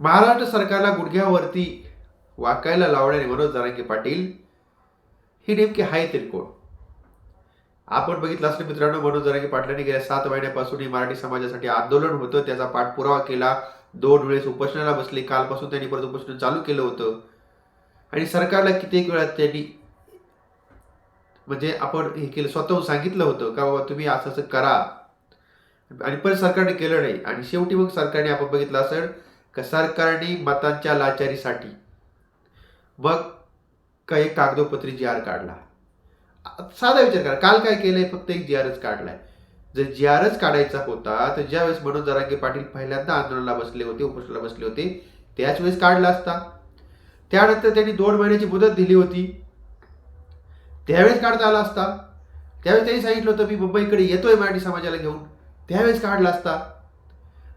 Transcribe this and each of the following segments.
महाराष्ट्र सरकारला गुडघ्यावरती वाकायला लावणारे मनोज जरांगे पाटील हे नेमके आहे तरी कोण? आपण बघितलं असलं मित्रांनो मनोज जरांगे पाटलांनी गेल्या सात महिन्यापासून हे मराठी समाजासाठी आंदोलन होतं. त्याचा पाठपुरावा केला. दोन वेळेस उपोषणाला बसले. कालपासून त्यांनी परत उपोषण चालू केलं होतं. आणि सरकारला कित्येक वेळा त्यांनी म्हणजे आपण हे केलं स्वतःहून सांगितलं होतं का बाबा तुम्ही असं असं करा. आणि पण सरकारने केलं नाही. आणि शेवटी मग सरकारने आपण बघितलं असेल सरकारने मतांच्या लाचारीसाठी. मग का एक कागदोपत्री जी आर काढला. साधा विचार करा काल काय केलंय? फक्त एक जी आरच काढलाय. जर जी आरच काढायचा होता तर ज्यावेळेस मनोज जरांगे पाटील पहिल्यांदा आंदोलनाला बसले होते उपोषणाला बसले होते त्याच वेळेस काढला असता. त्यानंतर त्यांनी दोन महिन्याची मुदत दिली होती. त्यावेळेस काढता आला असता. त्यावेळेस त्यांनी सांगितलं होतं मी मुंबईकडे येतोय मराठी समाजाला घेऊन. त्यावेळेस काढला असता.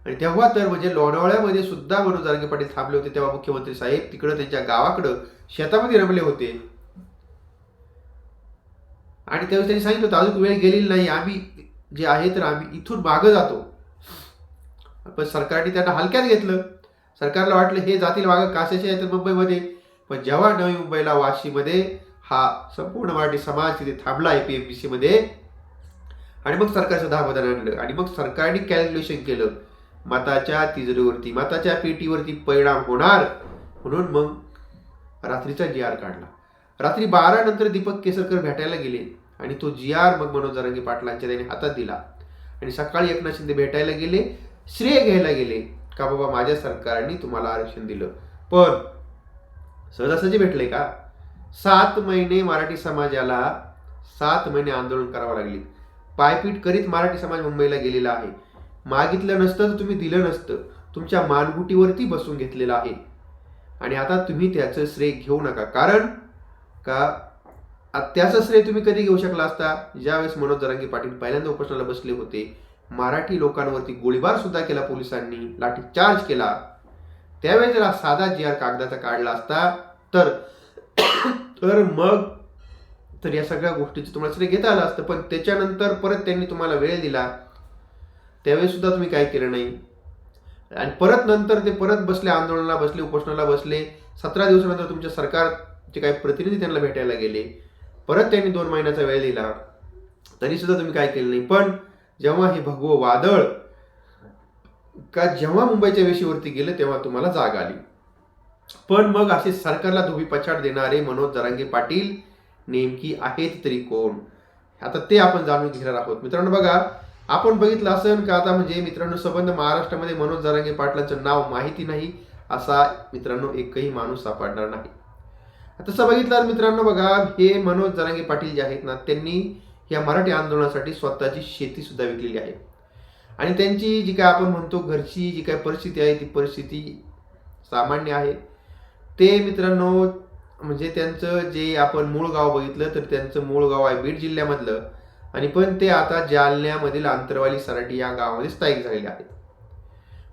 आणि तेव्हा तर म्हणजे लोणावळ्यामध्ये सुद्धा मनोज जारंगे पाटील थांबले होते तेव्हा मुख्यमंत्री साहेब तिकडं त्यांच्या गावाकडं शेतामध्ये रमले होते. आणि त्यावेळेस त्यांनी सांगितलं होतं अजून वेळ गेलेली नाही आम्ही जे आहे तर आम्ही इथून मागं जातो. पण सरकारने त्यांना हलक्यात घेतलं. सरकारला वाटलं हे जातील मागं काशाचे आहे तर मुंबईमध्ये. पण जेव्हा नवी मुंबईला वाशीमध्ये हा संपूर्ण मराठी समाज तिथे थांबला आहे पी एम बी सीमध्ये आणि मग सरकारचं दहा मतदान आणलं आणि मग सरकारने कॅल्क्युलेशन केलं मताच्या तिजरीवरती मताच्या पेटीवरती परिणाम होणार? म्हणून मग रात्रीचा जी आर काढला. रात्री बारा नंतर दीपक केसरकर भेटायला गेले आणि तो जी आर मग मनोज जरांगे पाटलांच्या त्याने हातात दिला. आणि सकाळी एकनाथ शिंदे भेटायला गेले श्रेय घ्यायला गेले का बाबा माझ्या सरकारने तुम्हाला आरक्षण दिलं? पण सहजासहजी भेटले का? सात महिने मराठी समाजाला सात महिने आंदोलन करावं लागली. पायपीट करीत मराठी समाज मुंबईला गेलेला आहे. मागितलं नसतं तर तुम्ही दिलं नसतं. तुमच्या मानगुटीवरती बसून घेतलेलं आहे. आणि आता तुम्ही त्याचं श्रेय घेऊ नका. कारण का? आ- त्याचं श्रेय तुम्ही कधी घेऊ शकला असता? ज्यावेळेस मनोज जरांगे पाटील पहिल्यांदा उपोषणाला बसले होते मराठी लोकांवरती गोळीबार सुद्धा केला पोलिसांनी लाठीचार्ज केला. त्यावेळेस जर हा साधा जी आर कागदाचा काढला असता तर तर मग तर या सगळ्या गोष्टीचं तुम्हाला श्रेय घेता आलं असतं. पण त्याच्यानंतर परत त्यांनी तुम्हाला वेळ दिला. त्यावेळी सुद्धा तुम्ही काय केलं नाही? आणि परत नंतर ते परत बसले आंदोलनाला बसले उपोषणाला बसले सतरा दिवसानंतर तुमच्या सरकारचे काही प्रतिनिधी त्यांना भेटायला गेले. परत त्यांनी दोन महिन्याचा वेळ दिला. तरी सुद्धा तुम्ही काय केलं नाही. पण जेव्हा हे भगवं वादळ का जेव्हा मुंबईच्या वेशीवरती गेलं तेव्हा तुम्हाला जाग आली. पण मग असे सरकारला धोबी पछाड देणारे मनोज जरांगे पाटील नेमकी आहेत तरी कोण? आता ते आपण जाणून घेणार आहोत. मित्रांनो बघा आपण बघितलं असेल का आता म्हणजे मित्रांनो संबंध महाराष्ट्रामध्ये मनोज जरांगे पाटलांचं नाव माहिती नाही असा मित्रांनो एकही माणूस सापडणार नाही. तसं बघितलं मित्रांनो बघा हे मनोज जरांगे पाटील जे आहेत ना त्यांनी या मराठी आंदोलनासाठी स्वतःची शेती सुद्धा विकलेली आहे. आणि त्यांची जी काय आपण म्हणतो घरची जी काय परिस्थिती आहे ती परिस्थिती सामान्य आहे. ते मित्रांनो म्हणजे त्यांचं जे आपण मूळ गाव बघितलं तर त्यांचं मूळ गाव आहे बीड जिल्ह्यामधलं. आणि पण ते आता जालन्यामधील आंतरवाली सराटी या गावामध्ये स्थायिक झालेले आहेत.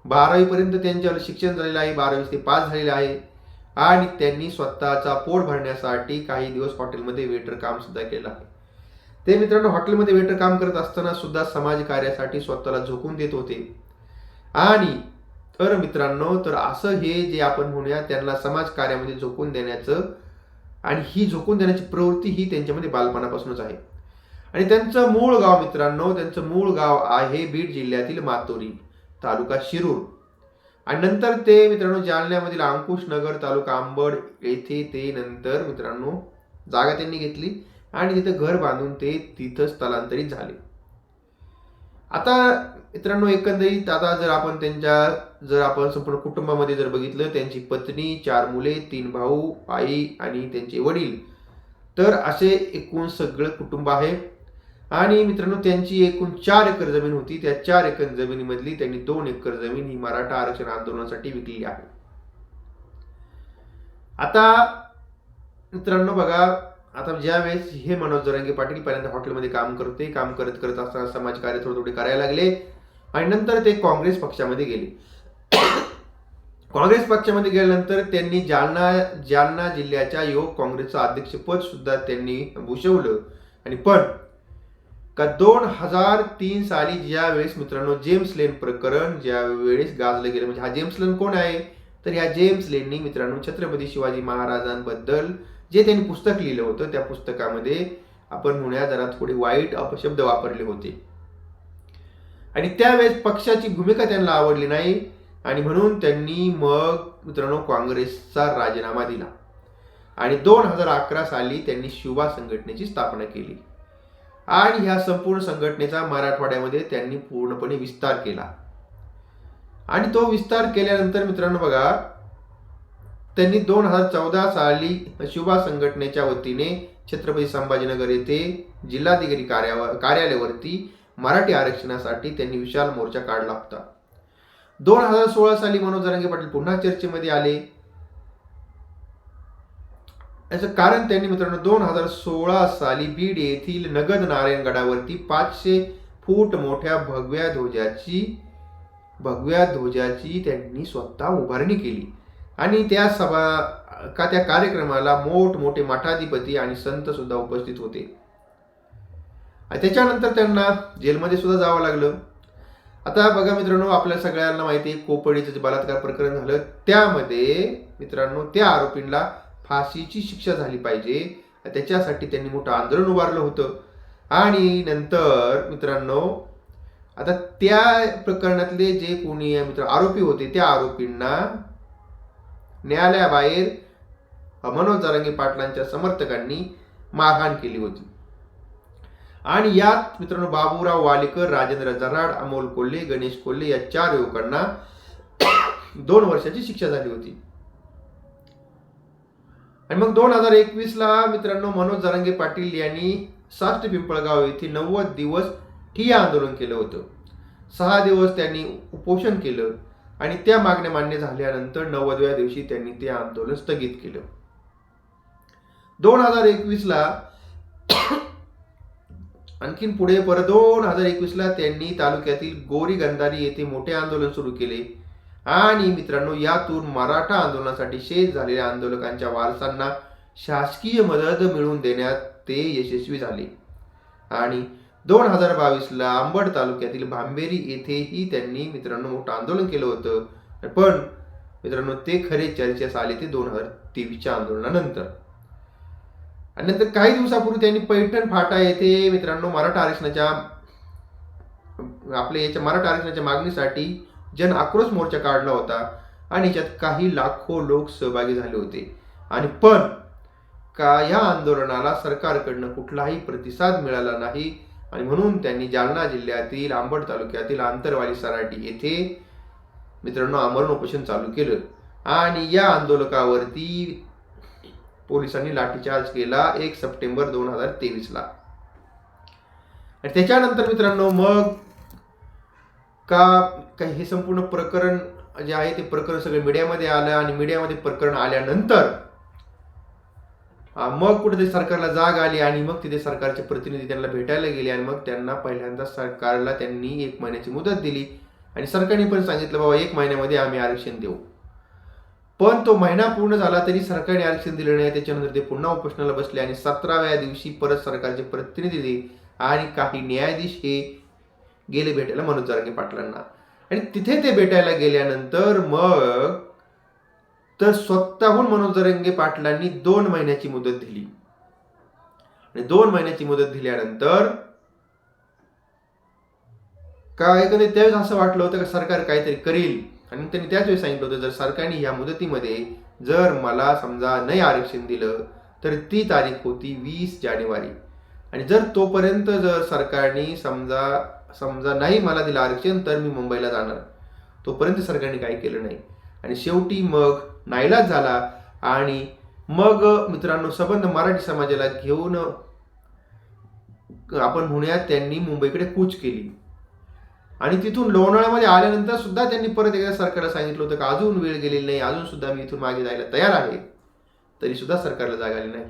बारावीपर्यंत त्यांच्यावर शिक्षण झालेलं आहे बारावी ते पास झालेले आहे. आणि त्यांनी स्वतःचा पोट भरण्यासाठी काही दिवस हॉटेलमध्ये वेटर काम सुद्धा केलं आहे. ते मित्रांनो हॉटेलमध्ये वेटर काम करत असताना सुद्धा समाज कार्यासाठी स्वतःला झोकून देत होते. आणि तर मित्रांनो तर असं हे जे आपण म्हणूया त्यांना समाज कार्यामध्ये झोकून देण्याचं आणि ही झोकून देण्याची प्रवृत्ती ही त्यांच्यामध्ये बालपणापासूनच आहे. आणि त्यांचं मूळ गाव मित्रांनो त्यांचं मूळ गाव आहे बीड जिल्ह्यातील मातोरी तालुका शिरूर. आणि नंतर ते मित्रांनो जालन्यामधील अंकुश नगर तालुका आंबड येथे ते नंतर मित्रांनो जागा त्यांनी घेतली आणि तिथं घर बांधून ते तिथं स्थलांतरित झाले. आता मित्रांनो एकंदरीत आता जर आपण त्यांच्या जर आपण संपूर्ण कुटुंबामध्ये जर बघितलं त्यांची पत्नी चार मुले तीन भाऊ आई आणि त्यांचे वडील तर असे एकूण सगळं कुटुंब आहे. आणि मित्रांनो त्यांची एकूण चार एकर जमीन होती. त्या चार एकर जमिनीमधली त्यांनी दोन एकर जमीन ही मराठा आरक्षण आंदोलनासाठी विकली आहे. आता मित्रांनो बघा आता ज्यावेळेस हे मनोज जरांगे पाटील पहिल्यांदा हॉटेलमध्ये काम करते काम करत करत असताना समाजकार्य थोडे थोडे करायला लागले आणि नंतर ते काँग्रेस पक्षामध्ये गेले. काँग्रेस पक्षामध्ये गेल्यानंतर त्यांनी जालना जालना जिल्ह्याच्या योग काँग्रेसचं अध्यक्षपद सुद्धा त्यांनी भूषवलं. आणि पण का दोन हजार तीन साली ज्यावेळेस मित्रांनो जेम्स लेन प्रकरण ज्या वेळेस गाजलं गेलं म्हणजे हा जेम्स लेन कोण आहे? तर ह्या जेम्स लेननी मित्रांनो छत्रपती शिवाजी महाराजांबद्दल जे त्यांनी पुस्तक लिहिलं होतं त्या पुस्तकामध्ये आपण म्हणूया जरा थोडे वाईट अपशब्द वापरले होते. आणि त्यावेळेस पक्षाची भूमिका त्यांना आवडली नाही आणि म्हणून त्यांनी मग मित्रांनो काँग्रेसचा राजीनामा दिला. आणि दोन हजार अकरा साली त्यांनी शिवा संघटनेची स्थापना केली. आणि ह्या संपूर्ण संघटनेचा मराठवाड्यामध्ये त्यांनी पूर्णपणे विस्तार केला. आणि तो विस्तार केल्यानंतर मित्रांनो बघा त्यांनी दोन हजार चौदा साली शिवबा संघटनेच्या वतीने छत्रपती संभाजीनगर येथे जिल्हाधिकारी कार्यावर कार्यालयावरती मराठी आरक्षणासाठी त्यांनी विशाल मोर्चा काढला होता. दोन हजार सोळा साली मनोज जरांगे पाटील पुन्हा चर्चेमध्ये आले. याचं कारण त्यांनी मित्रांनो दोन हजार सोळा साली बीड येथील नगद नारायणगडावरती पाचशे फूट मोठ्या भगव्या ध्वजाची भगव्या ध्वजाची त्यांनी स्वतः उभारणी केली. आणि त्या सभा का त्या कार्यक्रमाला मोठमोठे मठाधिपती आणि संत सुद्धा उपस्थित होते. त्याच्यानंतर त्यांना जेलमध्ये सुद्धा जावं लागलं. आता बघा मित्रांनो आपल्या सगळ्यांना माहिती आहे कोपडीचं जे बलात्कार प्रकरण झालं त्यामध्ये मित्रांनो त्या आरोपींना फाशीची शिक्षा झाली पाहिजे. त्याच्यासाठी त्यांनी मोठं आंदोलन उभारलं होतं. आणि नंतर मित्रांनो आता त्या प्रकरणातले जे कोणी मित्र आरोपी होते त्या आरोपींना न्यायालयाबाहेर मनोज जरांगे पाटलांच्या समर्थकांनी मारहाण केली होती. आणि यात मित्रांनो बाबूराव वालेकर राजेंद्र जराड अमोल कोल्हे गणेश कोल्हे या चार युवकांना दोन वर्षाची शिक्षा झाली होती. आणि मग दोन हजार एकवीसला मित्रांनो मनोज जरांगे पाटील यांनी साष्ट पिंपळगाव येथे नव्वद दिवस ठिय्या आंदोलन केलं होतं. सहा दिवस त्यांनी उपोषण केलं आणि त्या मागण्या मान्य झाल्यानंतर नव्वदव्या दिवशी त्यांनी ते आंदोलन स्थगित केलं. दोन हजार एकवीसला आणखीन पुढे परत दोन हजार एकवीसला त्यांनी तालुक्यातील गोरी गंधारी येथे मोठे आंदोलन सुरू केले. आणि मित्रांनो यातून मराठा आंदोलनासाठी शेत झालेल्या आंदोलकांच्या वारसांना शासकीय मदत मिळवून देण्यात ते यशस्वी झाले. आणि दोन हजार बावीसला अंबड तालुक्यातील भांबेरी येथेही त्यांनी मित्रांनो मोठं आंदोलन केलं होतं. पण मित्रांनो ते खरे चर्चेस आले ते दोन हजार तेवीसच्या आंदोलनानंतर. आणि नंतर काही दिवसापूर्वी त्यांनी पैठण फाटा येथे मित्रांनो मराठा आरक्षणाच्या आपल्या याच्या मराठा आरक्षणाच्या मागणीसाठी जन आक्रोश मोर्चा काढला होता आणि याच्यात काही लाखो लोक सहभागी झाले होते. आणि पण का या आंदोलनाला सरकारकडनं कुठलाही प्रतिसाद मिळाला नाही आणि म्हणून त्यांनी जालना जिल्ह्यातील आंबड तालुक्यातील आंतरवाली सराटी येथे मित्रांनो आमरण उपोषण चालू केलं. आणि या आंदोलकावरती पोलिसांनी लाठीचार्ज केला एक सप्टेंबर दोन हजार तेवीसला. आणि त्याच्यानंतर मित्रांनो मग का काही हे संपूर्ण प्रकरण जे आहे ते प्रकरण सगळे मीडियामध्ये आलं आणि मीडियामध्ये प्रकरण आल्यानंतर मग कुठेतरी सरकारला जाग आली आणि मग तिथे सरकारचे प्रतिनिधी त्यांना भेटायला गेले आणि मग त्यांना पहिल्यांदा सरकारला त्यांनी एक महिन्याची मुदत दिली आणि सरकारने पण सांगितलं बाबा एक महिन्यामध्ये आम्ही आरक्षण देऊ. पण तो महिना पूर्ण झाला तरी सरकारने आरक्षण दिलं नाही. त्याच्यानंतर ते पुन्हा उपोषणाला बसले आणि सतराव्या दिवशी परत सरकारचे प्रतिनिधी आणि काही न्यायाधीश हे गेले भेटायला मनोज जारंगे पाटलांना. आणि तिथे ते भेटायला गेल्यानंतर मग तर स्वतःहून मनोजरंगे पाटलांनी दोन महिन्याची मुदत दिली. आणि दोन महिन्याची मुदत दिल्यानंतर काय कधी त्यावेळेस असं वाटलं होतं का सरकार काहीतरी करील? आणि त्यांनी त्याच वेळेस सांगितलं होतं जर सरकारने या मुदतीमध्ये जर मला समजा नाही आरक्षण दिलं तर ती तारीख होती वीस जानेवारी. आणि जर तोपर्यंत जर सरकारने समजा समजा नाही मला दिलं आरक्षण तर मी मुंबईला जाणार. तोपर्यंत सरकारने काही केलं नाही. आणि शेवटी मग नाईलाज झाला आणि मग मित्रांनो सबंध मराठी समाजाला घेऊन आपण म्हणूयात त्यांनी मुंबईकडे कूच केली. आणि तिथून लोणावळ्यामध्ये आल्यानंतर सुद्धा त्यांनी परत एकदा सरकारला सांगितलं होतं का अजून वेळ गेलेली नाही अजून सुद्धा मी इथून मागे जायला तयार आहे. तरी सुद्धा सरकारला जाग आली नाही.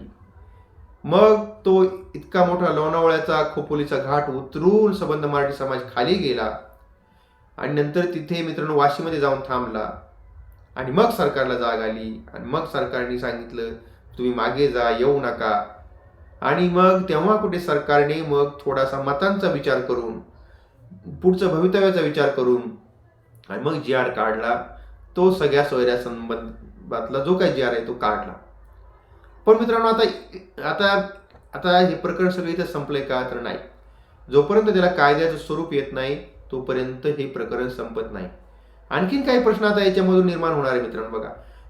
मग तो इतका मोठा लोणावळ्याचा खोपोलीचा घाट उतरून सबंध मराठी समाज खाली गेला आणि नंतर तिथे मित्रांनो वाशीमध्ये जाऊन थांबला. आणि मग सरकारला जाग आली आणि मग सरकारने सांगितलं तुम्ही मागे जा येऊ नका. आणि मग तेव्हा कुठे सरकारने मग थोडासा मतांचा विचार करून पुढचं भवितव्याचा विचार करून आणि मग जी आर काढला तो सगळ्या सोयऱ्या संबंधातला जो काही जी आर आहे तो काढला. पण मित्रांनो आता आता आता हे प्रकरण सगळं इथं संपलंय का तर नाही. जोपर्यंत त्याला कायद्याचं स्वरूप येत नाही तोपर्यंत हे प्रकरण संपत नाही. आणखीन काही प्रश्न आता याच्यामधून निर्माण होणार आहे मित्रांनो बघा.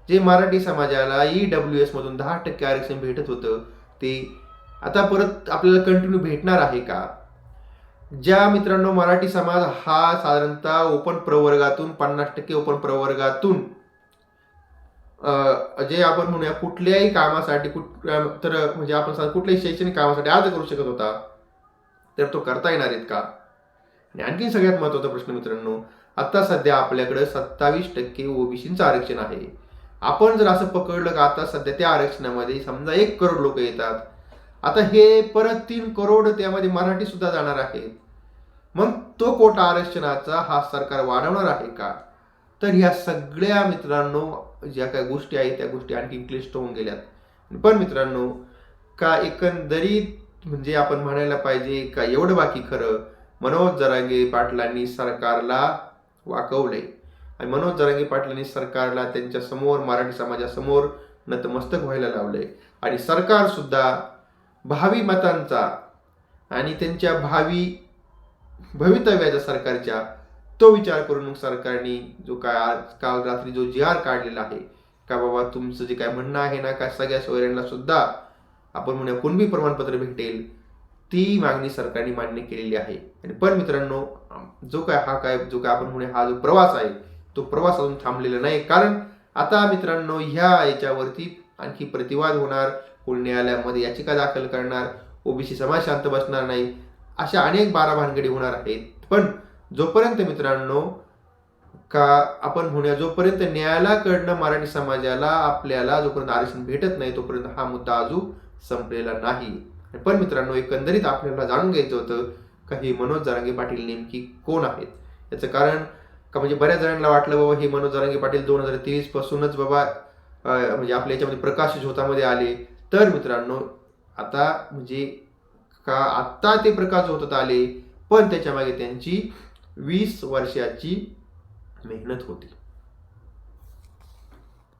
जे मराठी समाजाला ई डब्ल्यू एस मधून दहा टक्के आरक्षण भेटत होतं ते आता परत आपल्याला कंटिन्यू भेटणार आहे का? ज्या मित्रांनो मराठी समाज हा साधारणतः ओपन प्रवर्गातून पन्नास टक्के ओपन प्रवर्गातून जे आपण म्हणूया कुठल्याही कामासाठी कुठ तर म्हणजे आपण सांग कुठल्याही शैक्षणिक कामासाठी अर्ज करू शकत होता तर तो करता येणार आहेत का? आणि आणखी सगळ्यात महत्त्वाचा प्रश्न मित्रांनो आता सध्या आपल्याकडे सत्तावीस टक्के ओबीसीचं आरक्षण आहे. आपण जर असं पकडलं का आता सध्या त्या आरक्षणामध्ये समजा एक करोड लोक येतात. आता हे परत तीन करोड त्यामध्ये मराठी सुद्धा जाणार आहेत. मग तो कोटा आरक्षणाचा हा सरकार वाढवणार आहे का? तर ह्या सगळ्या मित्रांनो ज्या काही गोष्टी आहेत त्या गोष्टी आणखी क्लिष्ट होऊन गेल्यात. पण मित्रांनो का एकंदरीत म्हणजे आपण म्हणायला पाहिजे का एवढं बाकी खरं? मनोज जरांगे पाटलांनी सरकारला वाकवले आणि मनोज जरांगे पाटलांनी सरकारला त्यांच्यासमोर मराठी समाजासमोर नतमस्तक व्हायला लावले आणि सरकार सुद्धा भावी मतांचा आणि त्यांच्या भावी भवितव्याच्या सरकारच्या तो विचार करून सरकारने जो काय आज काल रात्री जो जी आर काढलेला आहे का बाबा तुमचं जे काय म्हणणं आहे ना का सगळ्या सोयऱ्यांना सुद्धा आपण म्हणूया कुणबी प्रमाणपत्र भेटेल ती मागणी सरकारने मान्य केलेली आहे. आणि पण मित्रांनो जो काय हा काय जो काय आपण म्हणूया हा जो प्रवास आहे तो प्रवास अजून थांबलेला नाही. कारण आता मित्रांनो ह्या याच्यावरती आणखी प्रतिवाद होणार कोण न्यायालयामध्ये याचिका दाखल करणार ओबीसी समाज शांत बसणार नाही अशा अनेक बारा भानगडी होणार आहेत. पण जोपर्यंत मित्रांनो का आपण म्हणूया जोपर्यंत न्यायालयाकडनं मराठी समाजाला आपल्याला जोपर्यंत आरक्षण भेटत नाही तोपर्यंत हा मुद्दा अजून संपलेला नाही. पण मित्रांनो एकंदरीत आपल्याला जाणून घ्यायचं होतं का हे मनोज जरांगे पाटील नेमकी कोण आहेत? याचं कारण का म्हणजे बऱ्याच जणांना वाटलं बाबा हे मनोज जरांगे पाटील दोन हजार तेवीस पासूनच बाबा म्हणजे आपल्या याच्यामध्ये प्रकाश झोतामध्ये आले. तर मित्रांनो आता म्हणजे का आत्ता ते प्रकाश झोतात आले पण त्याच्यामागे त्यांची वीस वर्षाची मेहनत होती.